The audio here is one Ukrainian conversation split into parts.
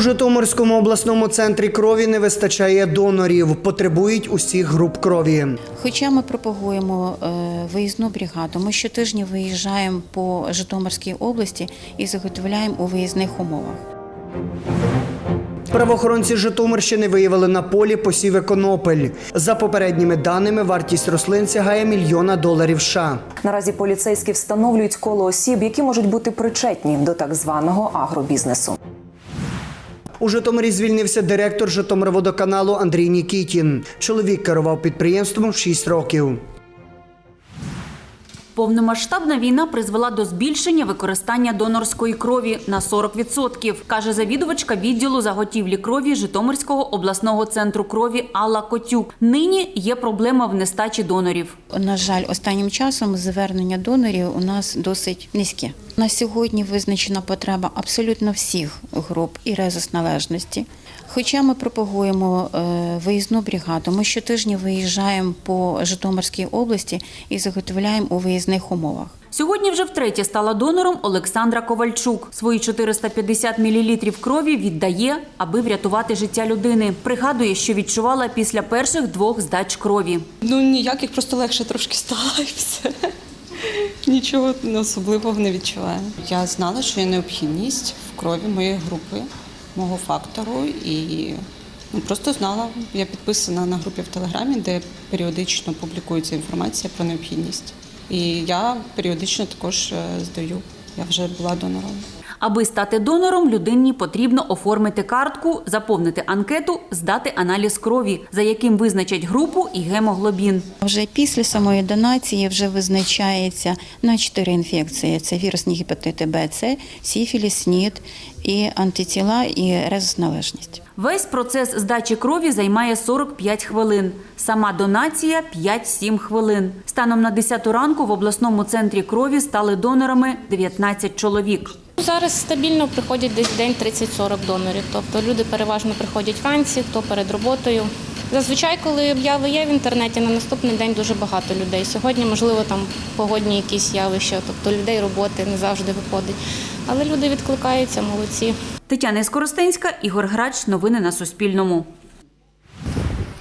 У Житомирському обласному центрі крові не вистачає донорів. Потребують усіх груп крові. Хоча ми пропагуємо е, виїзну бригаду, ми щотижня виїжджаємо по Житомирській області і заготовляємо у виїзних умовах. Правоохоронці Житомирщини виявили на полі посіви конопель. За попередніми даними, вартість рослин сягає мільйона доларів США. Наразі поліцейські встановлюють коло осіб, які можуть бути причетні до так званого агробізнесу. У Житомирі звільнився директор Житомирводоканалу Андрій Нікітін. Чоловік керував підприємством 6 років. Повномасштабна війна призвела до збільшення використання донорської крові на 40%, каже завідувачка відділу заготівлі крові Житомирського обласного центру крові Алла Котюк. Нині є проблема в нестачі донорів. На жаль, останнім часом звернення донорів у нас досить низьке. На сьогодні визначена потреба абсолютно всіх груп і резус належності. Хоча ми пропагуємо е, виїзну бригаду, ми щотижня виїжджаємо по Житомирській області і заготовляємо у виїзних умовах. Сьогодні вже втретє стала донором Олександра Ковальчук. Свої 450 мл крові віддає, аби врятувати життя людини. Пригадує, що відчувала після перших двох здач крові. Ну ніяких, просто легше трошки стало і все. Нічого особливого не відчуваю. Я знала, що є необхідність в крові моєї групи, мого фактору, і ну, просто знала. Я підписана на групі в Телеграмі, де періодично публікується інформація про необхідність. І я періодично також е, здаю. Я вже була донором. Аби стати донором, людині потрібно оформити картку, заповнити анкету, здати аналіз крові, за яким визначать групу і гемоглобін. Вже після самої донації вже визначається на чотири інфекції: це вірусні гепатити Б, С, сіфіліс, СНІД і антитіла і резус-належність. Весь процес здачі крові займає 45 хвилин. Сама донація 5-7 хвилин. Станом на 10 ранку в обласному центрі крові стали донорами 19 чоловік. Зараз стабільно приходять десь в день 30-40 донорів. Тобто люди переважно приходять вранці, хто перед роботою. Зазвичай, коли обяви є в інтернеті, на наступний день дуже багато людей. Сьогодні, можливо, там погодні якісь явища, тобто людей роботи не завжди виходить. Але люди відкликаються, молодці. Тетяна Скоростенська, Ігор Грач. Новини на Суспільному.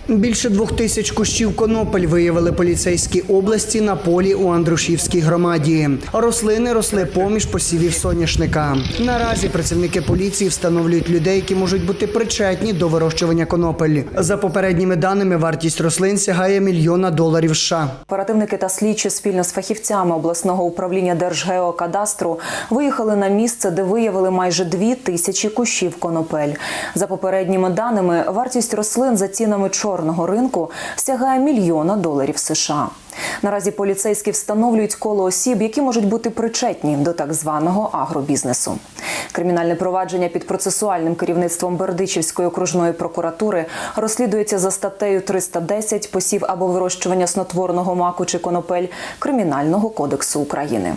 Більше двох тисяч кущів конопель виявили поліцейські області на полі у Андрушівській громаді. Рослини росли поміж посівів соняшника. Наразі працівники поліції встановлюють людей, які можуть бути причетні до вирощування конопель. За попередніми даними, вартість рослин сягає мільйона доларів США. Оперативники та слідчі спільно з фахівцями обласного управління Держгеокадастру виїхали на місце, де виявили майже дві тисячі кущів конопель. За попередніми даними, вартість рослин за цінами чорного ринку сягає мільйона доларів США. Наразі поліцейські встановлюють коло осіб, які можуть бути причетні до так званого агробізнесу. Кримінальне провадження під процесуальним керівництвом Бердичівської окружної прокуратури розслідується за статтею 310 посів або вирощування снотворного маку чи конопель Кримінального кодексу України.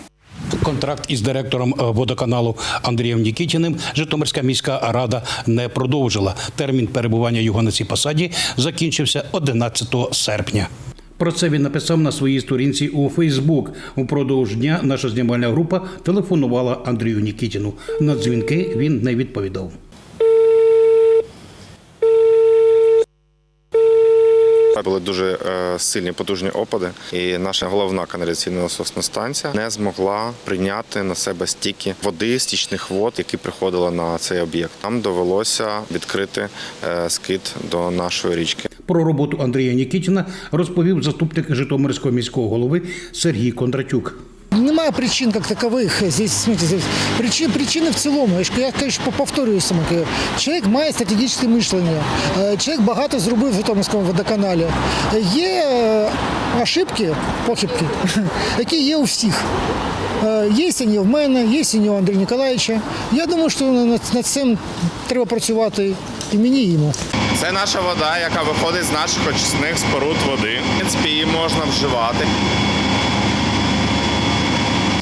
Контракт із директором е, водоканалу Андрієм Нікітіним Житомирська міська рада не продовжила. Термін перебування його на цій посаді закінчився 11 серпня. Про це він написав на своїй сторінці у Фейсбук. Упродовж дня наша знімальна група телефонувала Андрію Нікітіну. На дзвінки він не відповідав. Були дуже е, сильні потужні опади, і наша головна каналізаційна насосна станція не змогла прийняти на себе стільки води, стічних вод, які приходили на цей об'єкт. Нам довелося відкрити е, скид до нашої річки. Про роботу Андрія Нікітіна розповів заступник Житомирського міського голови Сергій Кондратюк. Немає причин як такових. Здесь, смотрите, здесь причин, причини в цілому. Я конечно, повторююся. Макар. Чоловік має стратегічне мишлення. Е, Чоловік багато зробив в Житомирському водоканалі. Є е, ошибки, похибки, які є у всіх. Е, Є і в мене, є і у Андрія Ніколаєвича. Я думаю, що над цим треба працювати і мені, і йому. Це наша вода, яка виходить з наших очисних споруд води. В принципі, її можна вживати.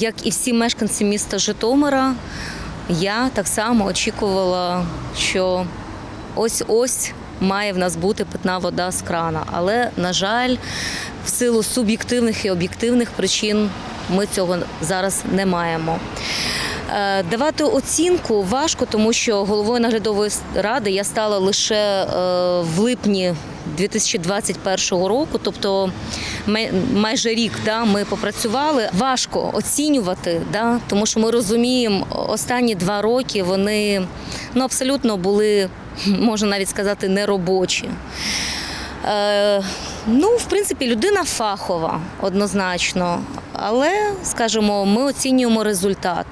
Як і всі мешканці міста Житомира, я так само очікувала, що ось-ось має в нас бути питна вода з крана. Але, на жаль, в силу суб'єктивних і об'єктивних причин ми цього зараз не маємо. Е, Давати оцінку важко, тому що головою наглядової ради я стала лише е, в липні 2021 року, тобто майже рік да, ми попрацювали. Важко оцінювати, да, тому що ми розуміємо, останні два роки вони ну, абсолютно були, можна навіть сказати, неробочі. Е, ну, в принципі, людина фахова однозначно, але, скажімо, ми оцінюємо результат.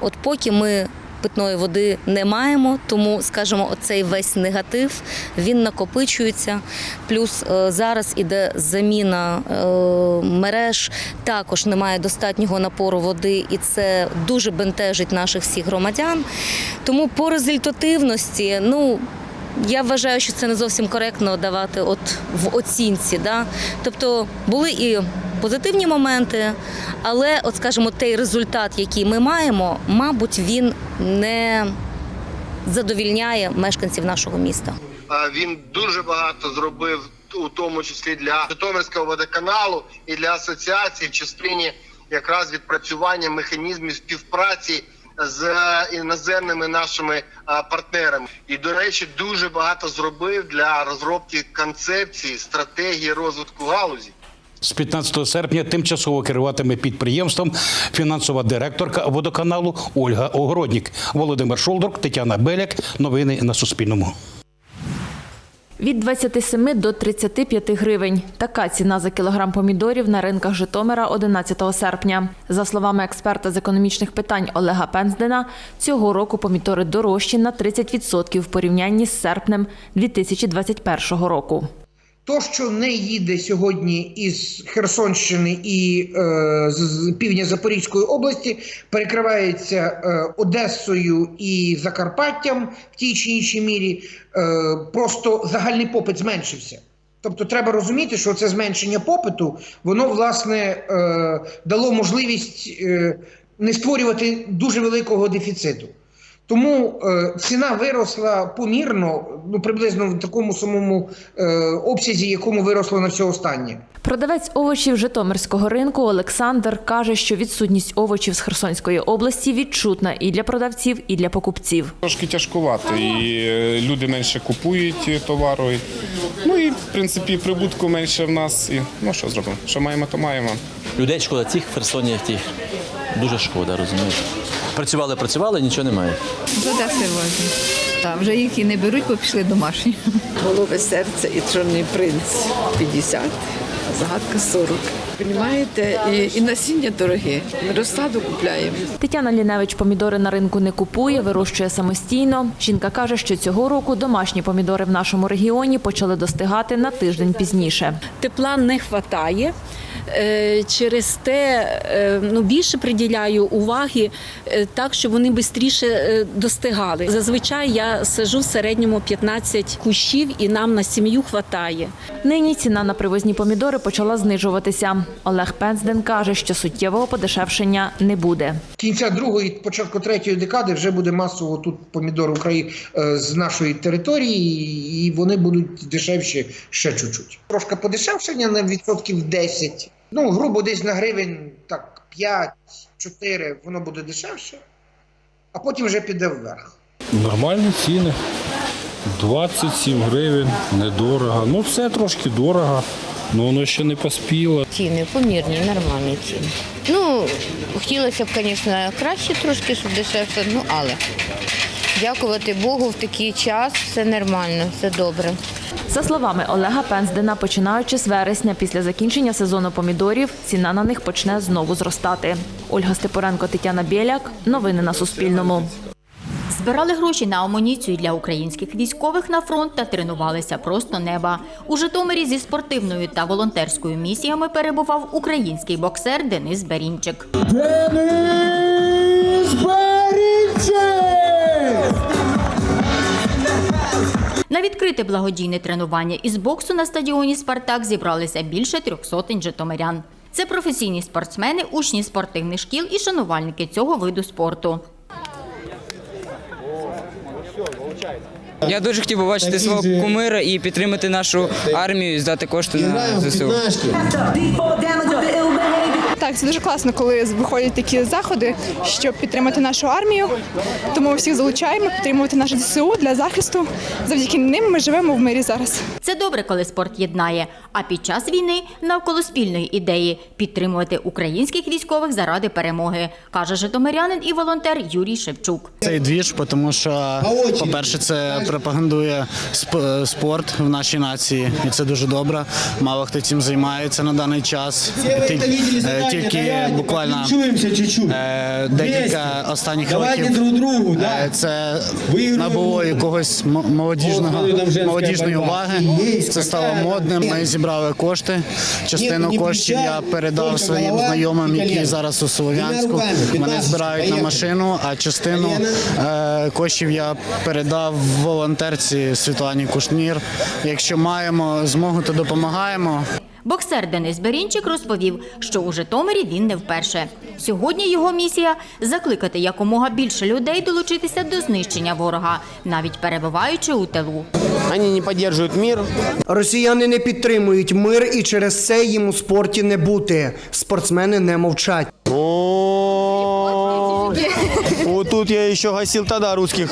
От поки ми питної води не маємо, тому, скажімо, оцей весь негатив він накопичується. Плюс е, зараз іде заміна е, мереж, також немає достатнього напору води, і це дуже бентежить наших всіх громадян. Тому по результативності, ну. Я вважаю, що це не зовсім коректно давати от в оцінці. Да? Тобто були і позитивні моменти, але, от скажімо, той результат, який ми маємо, мабуть, він не задовільняє мешканців нашого міста. Він дуже багато зробив, у тому числі для Житомирського водоканалу і для асоціації в частині якраз відпрацювання механізмів співпраці з іноземними нашими партнерами. І до речі, дуже багато зробив для розробки концепції стратегії розвитку галузі. З 15 серпня тимчасово керуватиме підприємством фінансова директорка водоканалу Ольга Огороднік. Володимир Шолдрук, Тетяна Беляк. Новини на Суспільному. Від 27 до 35 гривень. Така ціна за кілограм помідорів на ринках Житомира 11 серпня. За словами експерта з економічних питань Олега Пенздена, цього року помідори дорожчі на 30% в порівнянні з серпнем 2021 року. То, що не їде сьогодні із Херсонщини і е, з- півдня Запорізької області, перекривається е, Одесою і Закарпаттям в тій чи іншій мірі, е, просто загальний попит зменшився. Тобто треба розуміти, що це зменшення попиту, воно власне е, дало можливість е, не створювати дуже великого дефіциту. Тому е, ціна виросла помірно, ну приблизно в такому самому е, обсязі, якому виросла на все останнє. Продавець овочів Житомирського ринку Олександр каже, що відсутність овочів з Херсонської області відчутна і для продавців, і для покупців. Трошки тяжкувато, і е, люди менше купують товару. і- Ну і в принципі прибутку менше в нас. І ну що зробимо? Що маємо, то маємо. Людей шкода, цих в Херсоні тих. Дуже шкода, розумієте. Працювали, працювали, нічого немає. З Одеси возимо. Так, вже їх і не беруть, бо пішли домашні. Голове серце і чорний принц 50, а загадка 40. Понімаєте, і, і насіння дороге. Ми розсаду купляємо. Тетяна Ліневич помідори на ринку не купує, вирощує самостійно. Жінка каже, що цього року домашні помідори в нашому регіоні почали достигати на тиждень пізніше. Тепла не вистачає. Через те е, ну, більше приділяю уваги е, так, щоб вони швидше достигали. Зазвичай я сажу в середньому 15 кущів і нам на сім'ю вистачає. Нині ціна на привозні помідори почала знижуватися. Олег Пензден каже, що суттєвого подешевшення не буде. Кінця другої, початку третьої декади вже буде масово тут помідор України е, з нашої території, і вони будуть дешевші ще чуть-чуть. Трошки подешевшення на відсотків 10. Ну, грубо десь на гривень так 5-4 воно буде дешевше, а потім вже піде вверх. Нормальні ціни. 27 гривень, недорого. Ну, це трошки дорого, але воно ще не поспіло. Ціни помірні, нормальні ціни. Ну, хотілося б, звісно, краще трошки, щоб дешевше, ну але дякувати Богу, в такий час все нормально, все добре. За словами Олега Пенздена, починаючи з вересня після закінчення сезону помідорів, ціна на них почне знову зростати. Ольга Степоренко, Тетяна Біляк. Новини на Суспільному. Збирали гроші на амуніцію для українських військових на фронт та тренувалися просто неба. У Житомирі зі спортивною та волонтерською місіями перебував український боксер Денис Берінчик. Денис Берінчик! На відкрите благодійне тренування із боксу на стадіоні Спартак зібралися більше трьох сотень житомирян. Це професійні спортсмени, учні спортивних шкіл і шанувальники цього виду спорту. Я дуже хотів побачити свого кумира і підтримати нашу армію, і здати кошти на ЗСУ. Так, Так, це дуже класно, коли виходять такі заходи, щоб підтримати нашу армію. Тому ми всіх залучаємо підтримувати наше ЗСУ для захисту. Завдяки ним ми живемо в мирі зараз. Це добре, коли спорт єднає. А під час війни навколо спільної ідеї підтримувати українських військових заради перемоги, каже житомирянин і волонтер Юрій Шевчук. Цей двіж, тому що, по-перше, це пропагандує сп- спорт в нашій нації, і це дуже добре. Мало хто цим займається на даний час. Ті- е, Тільки буквально е, декілька останніх років е, це набуло якогось молодіжного молодіжної уваги. Це стало модним. Ми зібрали кошти. Частину коштів я передав своїм знайомим, які зараз у Слов'янську. Мене збирають на машину, а частину е, коштів я передав волонтерці Світлані Кушнір. Якщо маємо змогу, то допомагаємо. Боксер Денис Берінчик розповів, що у Житомирі він не вперше. Сьогодні його місія закликати якомога більше людей долучитися до знищення ворога, навіть перебуваючи у тилу. Вони не підтримують мир. Росіяни не підтримують мир, і через це їм у спорті не бути. Спортсмени не мовчать. Вот тут я еще гасил тогда русских,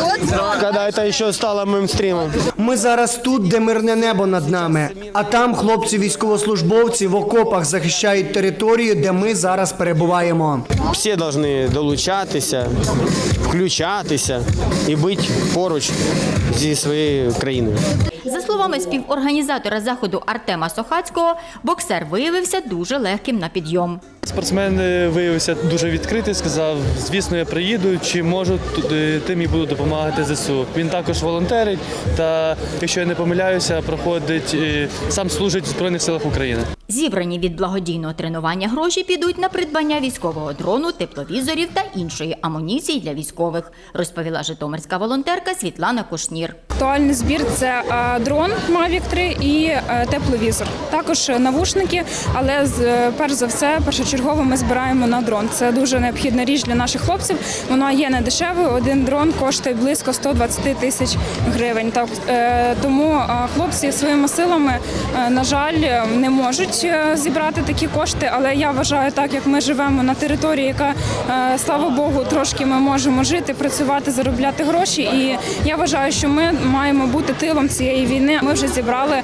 когда это еще стало мейнстримом. Ми зараз тут, де мирне небо над нами. А там хлопці військовослужбовці в окопах захищають територію, де ми зараз перебуваємо. Всі повинні долучатися, включатися і бути поруч зі своєю країною. За словами співорганізатора заходу Артема Сохацького, боксер виявився дуже легким на підйом. Спортсмен е, виявився дуже відкритий, сказав, звісно, я приїду, чи можу, туди- тим і буду допомагати ЗСУ. Він також волонтерить та, якщо я не помиляюся, проходить, е, сам служить в Збройних силах України. Зібрані від благодійного тренування гроші підуть на придбання військового дрону, тепловізорів та іншої амуніції для військових, розповіла житомирська волонтерка Світлана Кушнір. Актуальний збір це дрон Mavic 3 і е, тепловізор. Також навушники, але перш за все, першочергово ми збираємо на дрон. Це дуже необхідна річ для наших хлопців. Воно є не дешеве. Один дрон коштує близько 120 тисяч гривень. Так е, тому е, хлопці своїми силами, е, на жаль, не можуть зібрати такі кошти. Але я вважаю, так як ми живемо на території, яка слава Богу, трошки ми можемо жити, працювати, заробляти гроші. І я вважаю, що ми маємо бути тилом цієї війни. Ми вже зібрали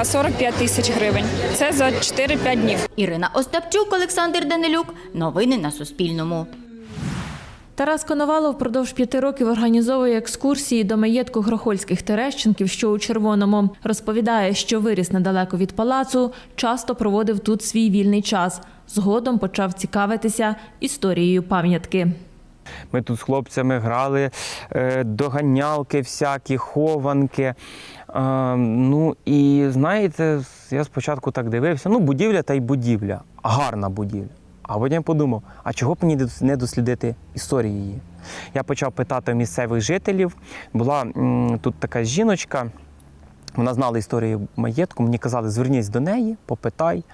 е, 45 тисяч гривень. Це за 4-5 днів. Ірина Остапчук, Олександр Данилюк. Новини на Суспільному. Тарас Коновалов впродовж п'яти років організовує екскурсії до маєтку Грохольських Терещенків, що у Червоному. Розповідає, що виріс недалеко від палацу, часто проводив тут свій вільний час. Згодом почав цікавитися історією пам'ятки. Ми тут з хлопцями грали е, доганялки, всякі, хованки. Е, ну і знаєте, я спочатку так дивився, ну будівля та й будівля, гарна будівля. А потім подумав, а чого б мені не дослідити історію її? Я почав питати місцевих жителів. Була м, тут така жіночка, вона знала історію маєтку, мені казали, звернись до неї, попитай.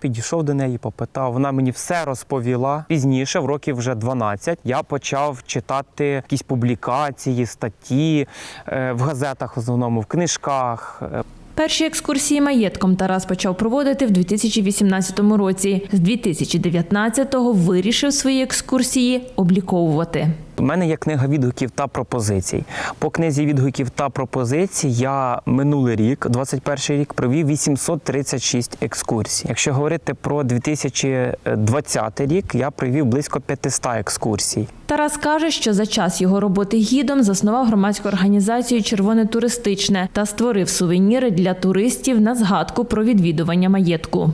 Підійшов до неї, попитав. Вона мені все розповіла. Пізніше, в років вже 12, я почав читати якісь публікації, статті е, в газетах, в основному, в книжках. Перші екскурсії маєтком Тарас почав проводити в 2018 році. З 2019-го вирішив свої екскурсії обліковувати. У мене є книга відгуків та пропозицій. По книзі відгуків та пропозицій я минулий рік, 21 рік, провів 836 екскурсій. Якщо говорити про 2020 рік, я провів близько 500 екскурсій. Тарас каже, що за час його роботи гідом заснував громадську організацію Червоне туристичне та створив сувеніри для туристів на згадку про відвідування маєтку.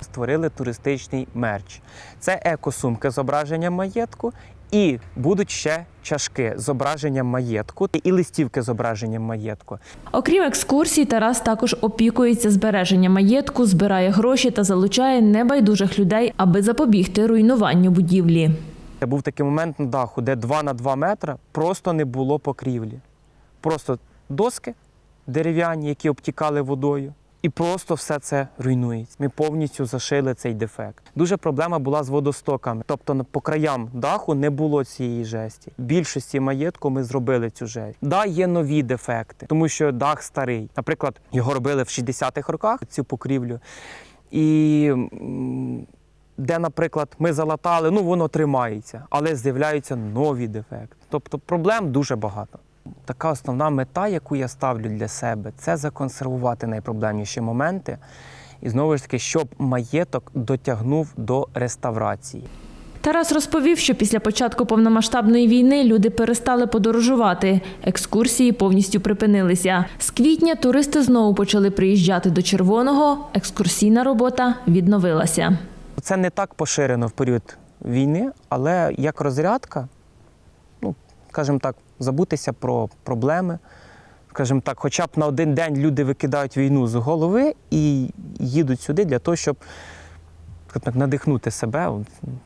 Створили туристичний мерч. Це екосумки з зображенням маєтку. І будуть ще чашки з зображенням маєтку і листівки з зображенням маєтку. Окрім екскурсій, Тарас також опікується збереженням маєтку, збирає гроші та залучає небайдужих людей, аби запобігти руйнуванню будівлі. Був такий момент на даху, де 2 на 2 метри просто не було покрівлі. Просто доски дерев'яні, які обтікали водою. І просто все це руйнується. Ми повністю зашили цей дефект. Дуже проблема була з водостоками. Тобто по краям даху не було цієї жесті. В більшості маєтку ми зробили цю жесть. Да, є нові дефекти, тому що дах старий. Наприклад, його робили в 60-х роках цю покрівлю. І де, наприклад, ми залатали, ну воно тримається, але з'являються нові дефекти. Тобто проблем дуже багато. Така основна мета, яку я ставлю для себе, це законсервувати найпроблемніші моменти. І знову ж таки, щоб маєток дотягнув до реставрації. Тарас розповів, що після початку повномасштабної війни люди перестали подорожувати. Екскурсії повністю припинилися. З квітня туристи знову почали приїжджати до Червоного. Екскурсійна робота відновилася. Це не так поширено в період війни, але як розрядка, ну, скажімо так, забутися про проблеми. Скажімо так, хоча б на один день люди викидають війну з голови і їдуть сюди для того, щоб так, надихнути себе,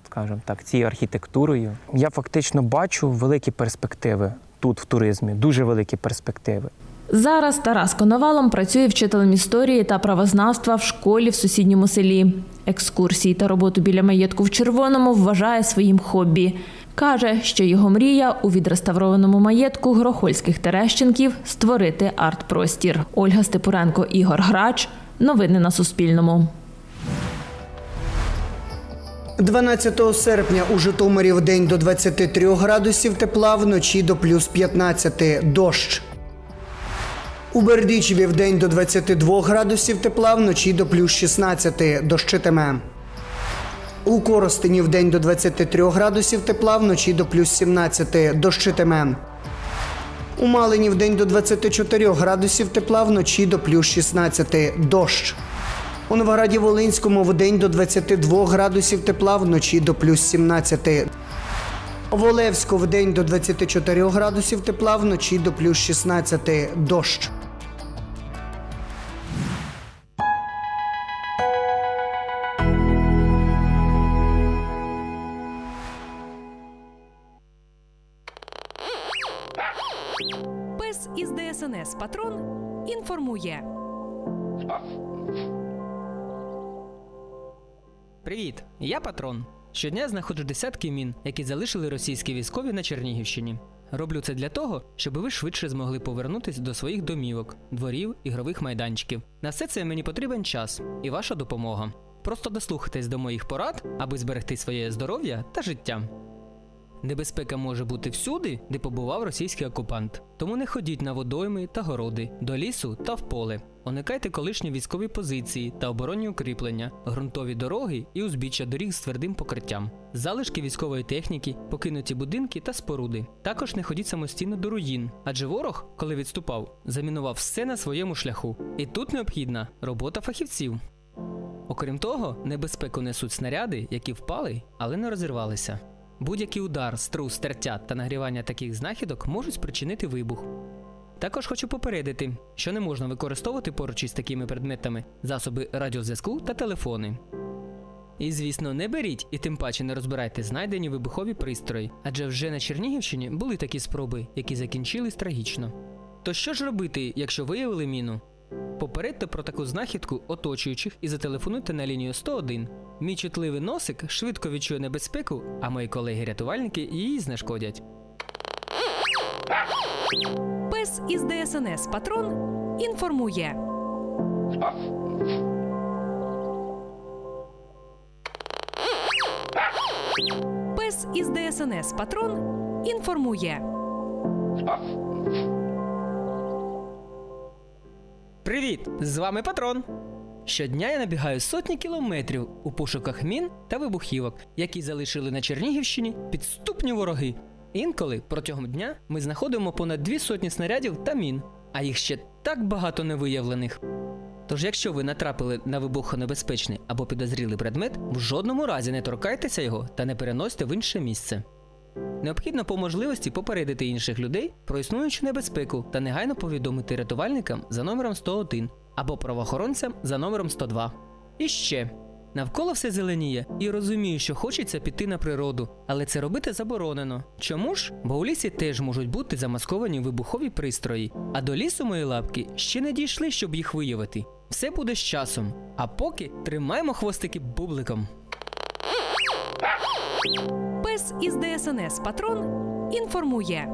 скажімо так, цією архітектурою. Я фактично бачу великі перспективи тут, в туризмі, дуже великі перспективи. Зараз Тарас Коновалом працює вчителем історії та правознавства в школі в сусідньому селі. Екскурсії та роботу біля маєтку в червоному вважає своїм хобі. Каже, що його мрія у відреставрованому маєтку Грохольських Терещенків створити арт-простір. Ольга Степуренко, Ігор Грач. Новини на Суспільному. 12 серпня у Житомирі в день до 23 градусів тепла, вночі до плюс 15 дощ. У Бердичеві в день до 22 градусів тепла, вночі до плюс 16 дощитиме. У Коростені в день до 23 градусів тепла, вночі до плюс 17 дощитиме. У Малині в день до 24 градусів тепла, вночі до плюс 16 дощ. У Новограді Волинському в день до 22 градусів тепла, вночі до плюс 17. В Олевську в день до 24 градусів тепла, вночі до плюс 16 дощ. Інформує. Привіт, я патрон. Щодня знаходжу десятки мін, які залишили російські військові на Чернігівщині. Роблю це для того, щоб ви швидше змогли повернутися до своїх домівок, дворів, ігрових майданчиків. На все це мені потрібен час і ваша допомога. Просто дослухайтесь до моїх порад, аби зберегти своє здоров'я та життя. Небезпека може бути всюди, де побував російський окупант. Тому не ходіть на водойми та городи, до лісу та в поле. Уникайте колишні військові позиції та оборонні укріплення, ґрунтові дороги і узбіччя доріг з твердим покриттям, залишки військової техніки, покинуті будинки та споруди. Також не ходіть самостійно до руїн, адже ворог, коли відступав, замінував все на своєму шляху. І тут необхідна робота фахівців. Окрім того, небезпеку несуть снаряди, які впали, але не розірвалися. Будь-який удар, струс, тертя та нагрівання таких знахідок можуть спричинити вибух. Також хочу попередити, що не можна використовувати поруч із такими предметами засоби радіозв'язку та телефони. І, звісно, не беріть і тим паче не розбирайте знайдені вибухові пристрої, адже вже на Чернігівщині були такі спроби, які закінчились трагічно. То що ж робити, якщо виявили міну? Попередьте про таку знахідку оточуючих і зателефонуйте на лінію 101. Мій чутливий носик швидко відчує небезпеку, а мої колеги-рятувальники її знешкодять. Пес із ДСНС Патрон інформує. Пес із ДСНС Патрон інформує. Привіт! З вами патрон. Щодня я набігаю сотні кілометрів у пошуках мін та вибухівок, які залишили на Чернігівщині підступні вороги. Інколи протягом дня ми знаходимо понад дві сотні снарядів та мін, а їх ще так багато невиявлених. Тож, якщо ви натрапили на вибухонебезпечний або підозрілий предмет, в жодному разі не торкайтеся його та не переносьте в інше місце. Необхідно по можливості попередити інших людей про існуючу небезпеку та негайно повідомити рятувальникам за номером 101 або правоохоронцям за номером 102. І ще навколо все зеленіє, і розумію, що хочеться піти на природу, але це робити заборонено. Чому ж? Бо у лісі теж можуть бути замасковані вибухові пристрої, а до лісу мої лапки ще не дійшли, щоб їх виявити. Все буде з часом. А поки тримаємо хвостики бубликом. Пес із ДСНС Патрон інформує.